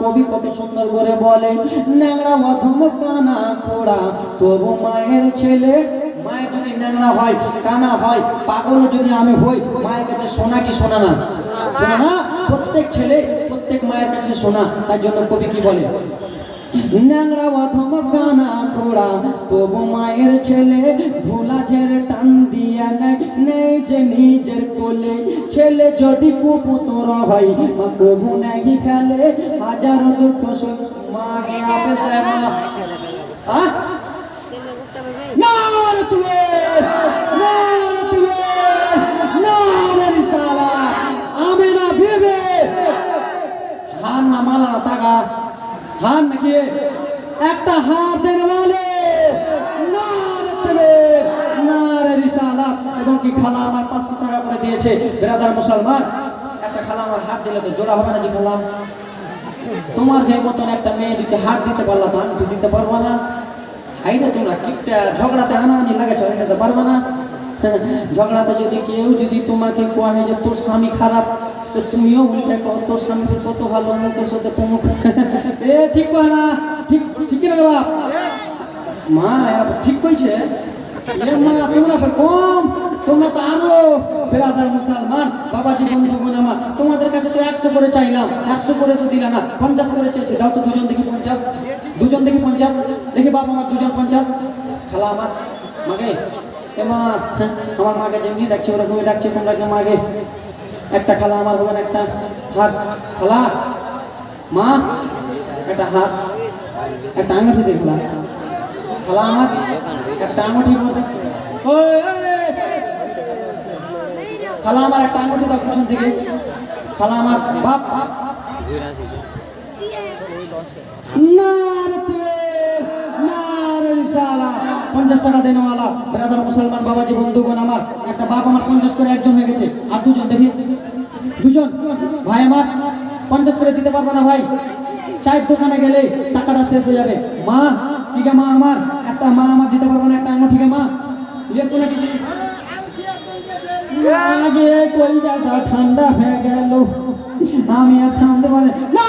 কবি কত সুন্দর করে বলে ন্যাংরা অথম কানা খোড়া, তবু মায়ের ছেলে মায়ের যদি ন্যাংরা হয়, কানা হয়, পাগল যদি আমি হই, মায়ের কাছে সোনা কি সোনা না? সোনা প্রত্যেক ছেলে প্রত্যেক মায়ের কাছে সোনা, তার জন্য কবি কি বলে? ন্যাংরা অথম কানা খোড়া, তবু মায়ের ছেলে, ধুলা ঝেড়ে টান দিয়া নেয় নেই যে নিজের কোলে। ছেলে যদি কুপুতর হয়, মা কবু নাহি ফেলে হাজার দুঃখ সুখ মাগে আপেছে মা। আহ? নারে তুলে নারে তুলে নারে রিসালা। আমেনা বিবে। হার না মালা না তাগা। হার নাকি? একটা হার দেন বলে নারে তুলে নারে রিসালা। এবং কি খালা আমার পাঁচশো টাকা করে দিয়েছে? বেরাদার মুসলমান একটা খালা আমার হাত দিলে তো জোড়া হবে না জি খালা। তোমার ঘের মতন একটা মেয়ে যদি হাত দিতে পারলা তো আমি তো দিতে পারব না। হাইটা তোমরা কিপটা ঝগড়াতে হানাহানি লাগে, চলে যেতে পারবে না। ঝগড়াতে যদি কেউ যদি তোমাকে কোয়া হয় যে তোর স্বামী খারাপ, তো তুমিও উল্টে কও, তোর স্বামী তো কত ভালো তোর সাথে প্রমুখ। এ, ঠিক কয় না? ঠিক ঠিক না বাপ? মা ঠিক কইছে? এ মা, তোমরা কম? তোমরা তো আরও বেরাদার মুসলমান বাবাজি বন্ধুগণ আমার তোমাদের কাছে তো একশো করে চাইলাম একশো করে তো দিলা না পঞ্চাশ করে চেয়েছে দাও তো দুজন দেখি পঞ্চাশ দুজন দেখি পঞ্চাশ দেখি বাবা আমার দুজন পঞ্চাশ। খালা আমার মাগে এ মা আমার মাকে যেমনি ডাকছে ওরকমই ডাকছে তোমরা কে মাগে। একটা খালা আমার হবেন একটা হাত। খালা মা একটা হাত একটা আঙুঠি দেখলাম খালা। আমার একটা আঙুঠি ওই, খালা আমার একটা আঙুঠি দাও পিছন থেকে খালা আমার বাপ। পঞ্চাশ টাকা বাবাজি আমার। একটা বাপ আমার পঞ্চাশ করে একজন হয়ে গেছে। আর দুজন দুজন। ভাই পঞ্চাশ করে দিতে পারব না ভাই। চায়ের দোকানে গেলে টাকাটা শেষ হয়ে যাবে। মা, কি গে মা আমার? একটা মা আমার দিতে পারব না, একটা আঙুঠি গে মা। শুনে আগে কলজাটা ঠান্ডা হয়ে গেল। আমি আর থামতে পারি না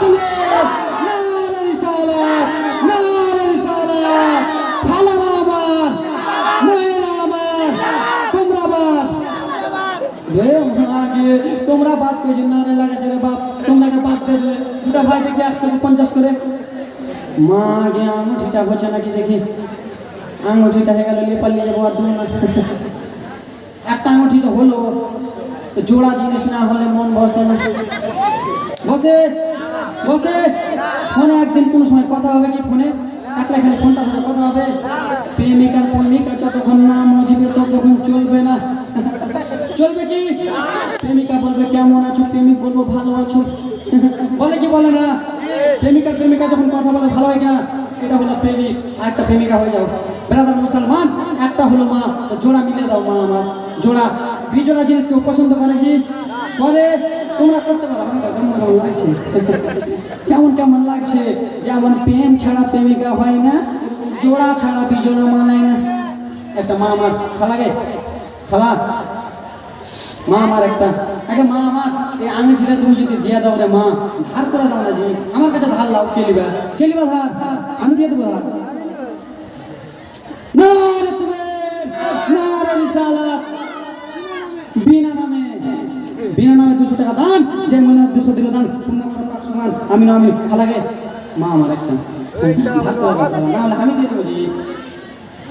তোমরা তোমরা বাদ করেছি না রে লাগাছে রে বাপ। তোমরাকে বাদ দেবে দুটা ভাই দেখি একশো পঞ্চাশ করে। মা আগে আঙুঠিটা হচ্ছে নাকি দেখি। আঙুঠিটা হয়ে গেল নিয়ে যাব আর একটা আঙুঠি তো হলো। জোড়া জিনিস না হলে মন বসে না। বসে বসে। ফোনে একদিন কোনো সময় কথা হবে কি ফোনে? একলা খালি ফোনটা ধরে কথা হবে। প্রেমিকার প্রেমিকা যতক্ষণ না মজবে ততক্ষণ চলবে না। চলবে কি? প্রেমিকা বলবে, কেমন আছো? প্রেমিক বলব, ভালো আছো? বলে কি বলে না? প্রেমিকার প্রেমিকা যখন কথা বলে, ভালো হয় কিনা? এটা হলো প্রেমিক। আর একটা প্রেমিকা হয়ে যাও। বেড়াদার মুসলমান, একটা হলো মা, তো জোড়া মিলে দাও মা আমার। জোড়া, বিজোড়া জিনিস কেউ পছন্দ করে কি? করে তোমরা করতে পারো। কেমন কেমন লাগছে? কেমন কেমন লাগছে? যেমন প্রেম ছাড়া প্রেমিকা হয় না, জোড়া ছাড়া বিজোড়া মানায় না। একটা মা আমার খালাগে খালা। মা আমার একটা। আগে মা আমার, এই আঙুঠিটা তুমি যদি দিয়ে দাও রে মা, ধার করে দাও না জি আমার কাছে ধার লাও খেলিবা খেলিবা ধার, আমি দিয়ে দেবো ধার না রে তুমি না রে রিসালাত বিনা নামে দুশো টাকা দান, যে মনে দুশো দিল দান পাঁচশো মান আমি না আমি খালাগে মা আমার একটা। আমি দিয়ে দেবো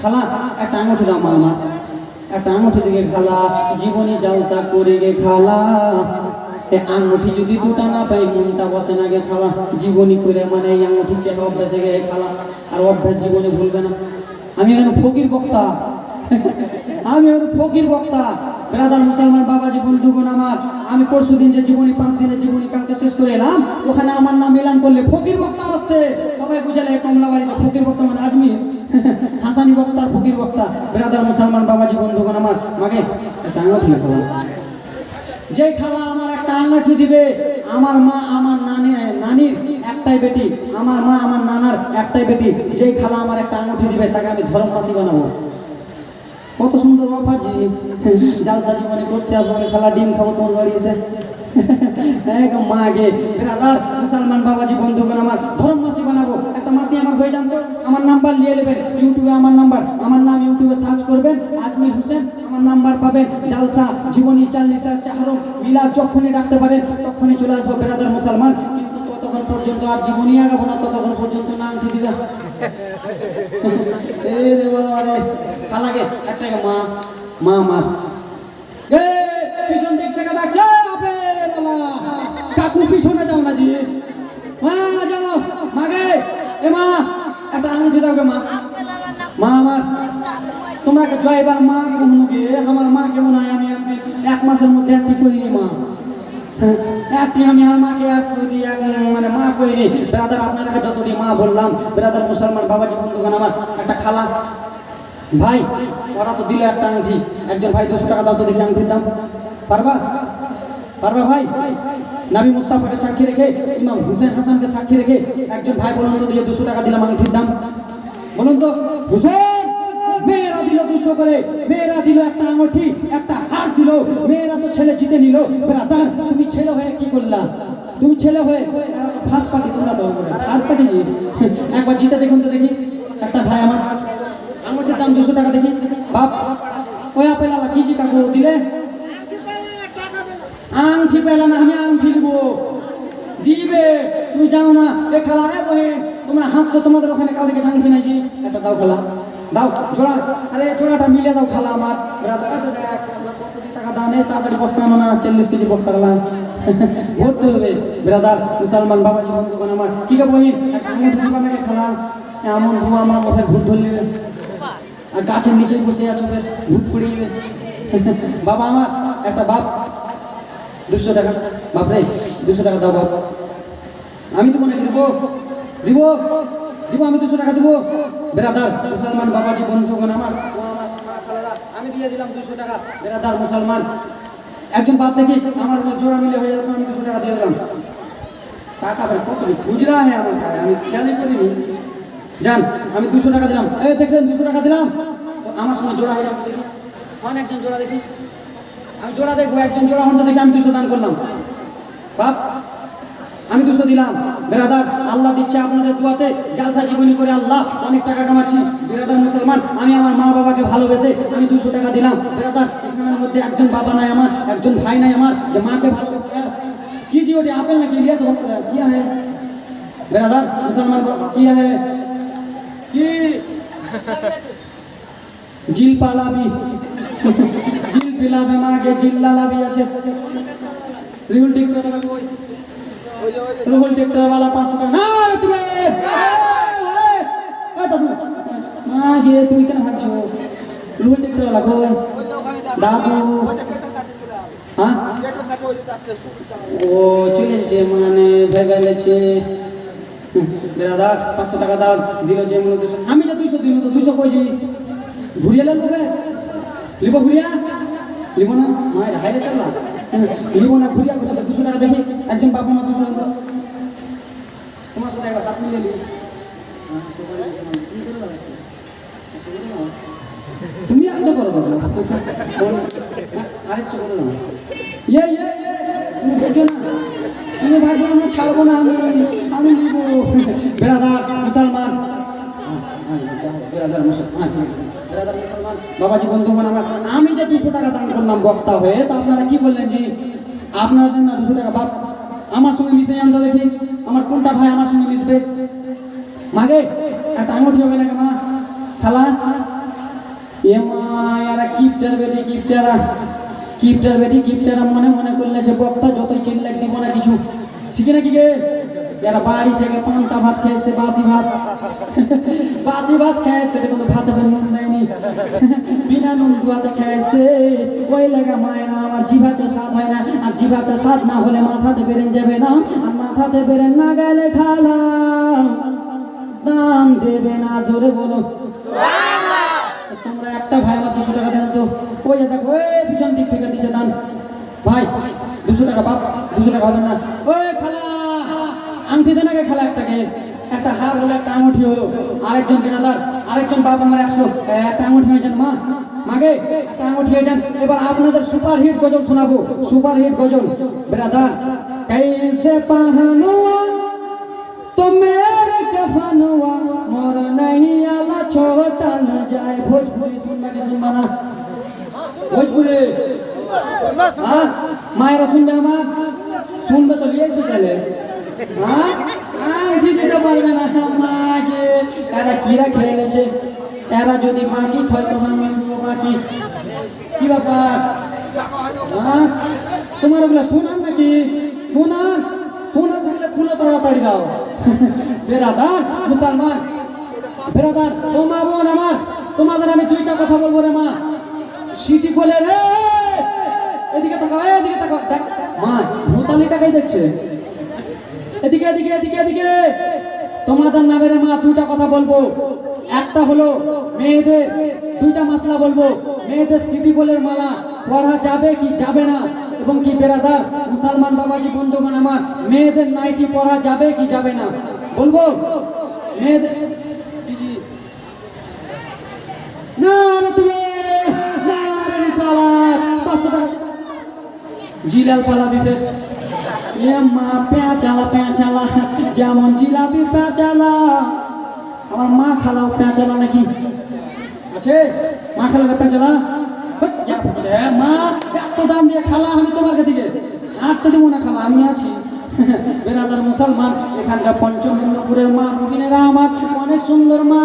খালা, একটা আঙুঠি দাও, মা আমার। একটা আঙুঠি দিকে খালা। জীবনী জালসা করে গে, খালা। আঙুঠি যদি দুটা না পাই, মনটা বসে না গে, খালা। জীবনী করে মানে এই আঙুঠি চেয়ে অভ্যাসে গে, খালা। আর অভ্যাস জীবনে ভুলবে না। আমি এখানে ফকির বক্তা। আমি ফকির বক্তা। ব্রাদার মুসলমান বাবাজি, বন্ধুগণ আমার। আমি পরশু দিন যে জীবনী, পাঁচ দিনের জীবনী কালকে শেষ করে এলাম, ওখানে আমার নাম এলান করলে ফকির বক্তা আসছে সবাই বুঝালে কমলা বাড়িতে ফকির বক্তা মানে আজমি হাসানি বক্তার ফকির বক্তা। ব্রাদার মুসলমান বাবাজি, বন্ধুগণ আমার। খালা যে খালা আমার একটা আঙুঠি দিবে, আমার মা আমার নানি, নানির একটাই বেটি, আমার মা আমার নানার একটাই বেটি, যেই খালা আমার একটা আঙুঠি দিবে, তাকে আমি ধর্মপাশি বানাবো। কত সুন্দর অফার জি জালসা জীবনে করতে আসব, আমি খালা ডিম খাব তোমার বাড়ি এসে। এক মাগে। ব্রাদার, মুসলমান বাবাজি, বন্ধুগণ আমার ধর্ম মাসি বানাবো। একটা মাসি আমার হয়ে যান তো, আমার নাম্বার নিয়ে নেবেন। ইউটিউবে আমার নাম্বার, আমার নাম ইউটিউবে সার্চ করবেন, আজমির হোসেন, আমার নাম্বার পাবেন। জালসা, জীবনী, চাল্লিশা, চাহরম, মিলাদ, যখনই ডাকতে পারেন, তখনই চলে আসব ব্রাদার মুসলমান। কিন্তু ততক্ষণ পর্যন্ত আর জীবনী আগাবো না, ততক্ষণ পর্যন্ত নাম দিবা মা মা মা থেকে ডাকছে আপে কাকু পিছনে যাও মা যাও এ মা একটা আঙুঠি দাও মা মা আমার তোমরা জয়বার মা কেমন আমার মা কেমন হয় আমি এক মাসের মধ্যে একটি করিনি মা হ্যাঁ, একটি আমি আর মাকে এক করি এক মানে মা করিনি ব্রাদার, আপনারা যতটি মা বললাম, ব্রাদার মুসলমান বাবাজি বন্ধুগান আমার, একটা খালা। ভাই, ওরা তো দিল একটা আংটি। একজন ভাই দুশো টাকা দাও তো দেখি আংটির দাম। পারবা? পারবা ভাই? নাবি মুস্তাফাকে সাক্ষী রেখে, ইমাম হুসেন হাসানকে সাক্ষী রেখে একজন ভাই বলুন তো, দিয়ে দুশো টাকা দিলাম আংটির দাম। বলুন তো, হুসেন, মেয়েরা দিল দুশো করে, মেয়েরা দিল একটা আঙুঠি, একটা হাত দিল, মেয়েরা তো ছেলে জিতে নিল। ব্রাদার, তুমি ছেলে হয়ে কি করলা? তুমি ছেলে হয়ে ফার্স্ট পার্টি তোমরা দল করে। থার্ড পার্টি একবার জিতে দেখুন তো দেখি। একটা ভাই আমার। আঙুঠির দাম দুশো টাকা দেখি। বাপ, ওই আপেল কি জি কাকু দিলে? আংটি পেলা না, আমি আংটি দিব। দিবে, তুমি যাও না। এ খেলা, এ বহিন তোমরা হাসছো, তোমাদের ওখানে কাউকে আংটি নাই জি একটা দাও খেলা। দাও, জোড়া। আরে, জোড়াটা মিলে দাও খালা আমার। তো চল্লিশ কেজি বস্তা আমার। কি আর গাছের নিচে বসে আছো ভূত পড়িয়ে। বাবা আমার, একটা বাপ। দুশো টাকা। বাপরে দুশো টাকা দাও বাপ। আমি দেবো নাকি দেবো। দিব। দিব, আমি দুশো টাকা দেবো। বেরাদার, মুসলমান বাবাজি, বন্ধুগণ আমার। আমি দিয়ে দিলাম দুশো টাকা। বেরাদার মুসলমান। একজন বাপ দেখি, আমার জোড়া মিলে হয়ে যাবে, আমি দুশো টাকা দিয়ে দিলাম। টাকা ভাই কত খুচরা হ্যাঁ আমার কাছে আমি খেয়ালই করিনি। যান, আমি দুশো টাকা দিলাম। এই দেখলেন দুশো টাকা দিলাম? আমার সঙ্গে জোড়া হয়ে যাবে। দেখি একজন জোড়া দেখি। আমি জোড়া দেখব, একজন জোড়া হন তো দেখি আমি দুশো দান করলাম। বাপ আমি দুশো দিলাম। বেরাদার, আল্লাহ দিচ্ছে আপনাদের দুয়াতে। জালসা জীবনী করে আল্লাহ অনেক টাকা কামাচ্ছি। বেরাদার মুসলমান, আমি আমার মা বাবাকে ভালোবেসে আমি দুশো টাকা দিলাম। বেরাদার, এখানের মধ্যে একজন বাবা নাই আমার, একজন ভাই নাই আমার, যে মাকে ভালো কি জি ওটি, আপেল নাকি? কি হ্যাঁ মুসলমান কি হ্যাঁ কি? জিল পালাবি। জিল পিলাবি মাকে জিল লালাবি আছে টিকটক কই রুহুল ট্রেক্টর वाला 500 টাকা না রে তুমি এই, এই, এই দাদু মা গে তুমি কেন ভাবছো রুহুল ট্রেক্টর वाला কই দাদু হ্যাঁ ও চলে যাচ্ছে মানে ভেবে লেছে দাদা পাঁচশো টাকা দাও দিল যে মনে দুশো আমি যে দুশো দিল তো দুশো কইছি ঘুরিয়ে লেন তবে লিব ঘুরিয়া লিব না মায়ের হাইরে চালা লিব না ঘুরিয়া করছে তো দুশো টাকা দেখি একজন বাবা মা দুশো টাকা তোমার সাথে একবার হাত মিলিয়ে নি তুমি একশো করো দাদা আরেকশো করে দাও। ইয়ে ইয়ে ইয়ে তুমি দেখো না। তুমি ভাবো না ছাড়বো না, আমি আমি বেড়াদার, মুসলমান। বেড়াদার, মুসলমান। বেড়াদার মুসলমান বাবাজি আমার আমি যে দুশো টাকা দান করলাম বক্তা হয়ে, তো আপনারা কি বললেন যে আপনারা দেন না দুশো টাকা? বাপ, আমার সঙ্গে মিশে যান দেখি। আমার কোনটা ভাই আমার সঙ্গে মিশবে? মাগে, একটা আঙুঠি হবে না মা? খালা এ মা, এরা কিপটার বেটি, কিপটারা। কিপটার বেটি, কিপটারা মনে মনে করলে যে বক্তা যতই চিল্লাই দিব না কিছু। ঠিক না কি গে? এরা বাড়ি থেকে পান্তা ভাত খেয়েছে বাসি ভাত। বাসি ভাত খেয়েছে এটা কিন্তু ভাতে নুন দেয়নি। বিনা নুন দুয়াতে খেয়েছে। ওই লাগা মায়েরা আমার জিভাতে স্বাদ হয় না। আর জিভাতে স্বাদ না হলে মাথাতে বেরেন যাবে না। আর মাথাতে বেরেন না গেলে খালা। দান দেবে না জোরে বলো। তোমরা একটা ভাই আমার দুশো টাকা দেন তো। ওই দেখো ওই পিছন দিক থেকে দিছে দান। ভাই দুশো টাকা বাপ দুশো টাকা হবে না। ওই খালা আংটি দেন আগে খেলা একটা গেম একটা হার হলো একটা আঙুঠি হলো। আরেকজন জেনাদার আরেকজন বাবা আমার একশো। একটা আঙুঠি হয়েছেন মা। মাগে একটা আঙুঠি হয়েছেন এবার আপনাদের সুপার হিট গজল শোনাবো। Super hit ghazal. ব্রাদার কাইসে पहनुआ तो मेरे कफनुआ মর नहीं आला छोटा न जाए भोजपुरी सुनने सुनवाना भोजपुरी मायरा सुन हमार सुन तो लिए से पहले দিতে পারবে না মাকে এরা কিরা খেয়ে গেছে যদি মাকি থয় তো আমি মাকি কি ব্যাপার তোমার ওগুলা শোনান নাকি শোনান শোনা থাকলে খুলে তাড়াতাড়ি দাও বেরাদার মুসলমান বেরাদার ও মা বোন আমার তোমাদের আমি দুইটা কথা বলব রে মা সিটি খোলে রে এদিকে তাকাও এদিকে তাকাও। মা, ভূতালিটাকেই দেখছে। এদিকে এদিকে এদিকে এদিকে। তোমাদের নামের মা দুটা কথা বলব। একটা হলো মেয়েদের দুইটা মাসলা বলব। মেয়েদের সিটি গোলের মালা পড়া যাবে কি যাবে না এবং কি বেরাদার মুসলমান বাবাজি, বন্ধুগণ আমার, মেয়েদের নাইটি পড়া যাবে কি যাবে না? বলব? মেয়েদের জিলাল পালাবি ফের। এ মা পেঁচালা পেঁচালা, যেমন জিলাপি পেঁচালা। আমার মা খালাও পেঁচালা নাকি? আছে? মা খালাটা পেঁচালা? মা এত দাম দিয়ে খালা আমি তোমার থেকে আটতে দেবো না খালা, আমি আছি। বেরাদার মুসলমান, এখানকার পঞ্চমপুরের মা মুদিনেরা আমার। অনেক সুন্দর মা,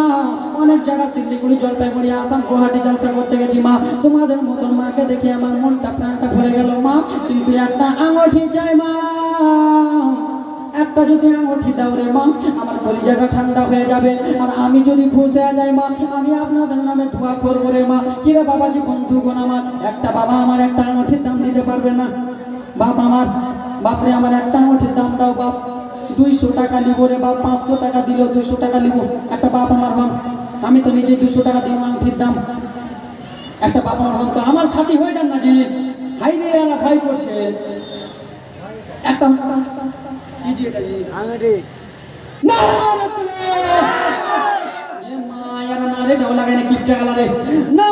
অনেক জায়গা, শিলিগুড়ি, জলপাইগুড়ি, আসাম, গুয়াহাটি, জলসা করতে গেছি মা। তোমাদের মতন মাকে দেখে আমার মনটা, প্রাণটা ভরে গেল মা। কিন্তু একটা আঙুঠি চাই মা। একটা যদি আঙুঠি দাও রে মা, আমার কলিজাটা ঠান্ডা হয়ে যাবে। আর আমি যদি খুশ হয়ে যাই মা, আমি আপনাদের নামে ধোয়া করব রে মা। কিরে বাবাজি বন্ধুগণ আমার, একটা বাবা আমার একটা আঙুঠির দাম দিতে পারবে না। বাপ আমার বাপরে আমার একটা আঙুঠির দাম দাও বাপ। দুইশো টাকা নিবো রে বাপ, পাঁচশো টাকা দিল, দুইশো টাকা নিবো। একটা বাপ আমার বাপ, আমি তো নিজে দুইশো টাকা দিন আঙুঠির দাম। একটা বাপ আমার বাপ তো আমার সাথী হয়ে যান না যে। হাই রে ভয় করছে। একটা কি জি এটা জি? না রে এরা না রে, ঢাউ লাগায় না, কিপটা গালা রে। না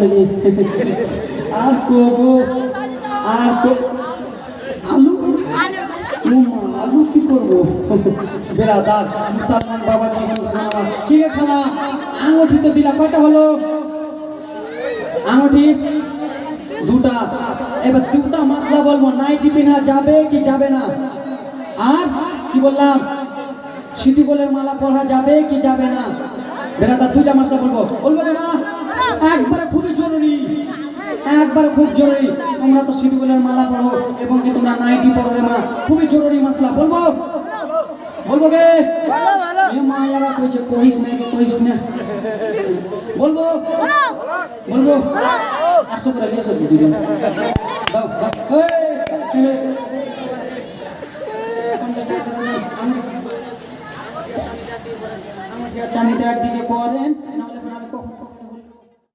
কব আর কব আর আলু? আলু কি করব? বেড়াদার মুসলমান বাবা ঠিক আছে খালা আঙুঠি তো দিলা, কয়টা হলো? আঙুঠি? দুটা। এবার দুটা মশলা বলব, নাইটি পিনা যাবে কি যাবে না? আর কি বললাম? সিটি গোলের মালা পড়া যাবে কি যাবে না? বেড়াদার দুইটা মশলা বলব। বলব না একবারে খুবই জরুরি একবার খুব জরুরি তোমরা তো শিবগুলের মালা পড়ো এবং কি তোমরা নাইটি পড়ো রে মা খুবই জরুরি মশলা বলব বলব কে এ মা কইছে না না বলব বলব একদিকে করেন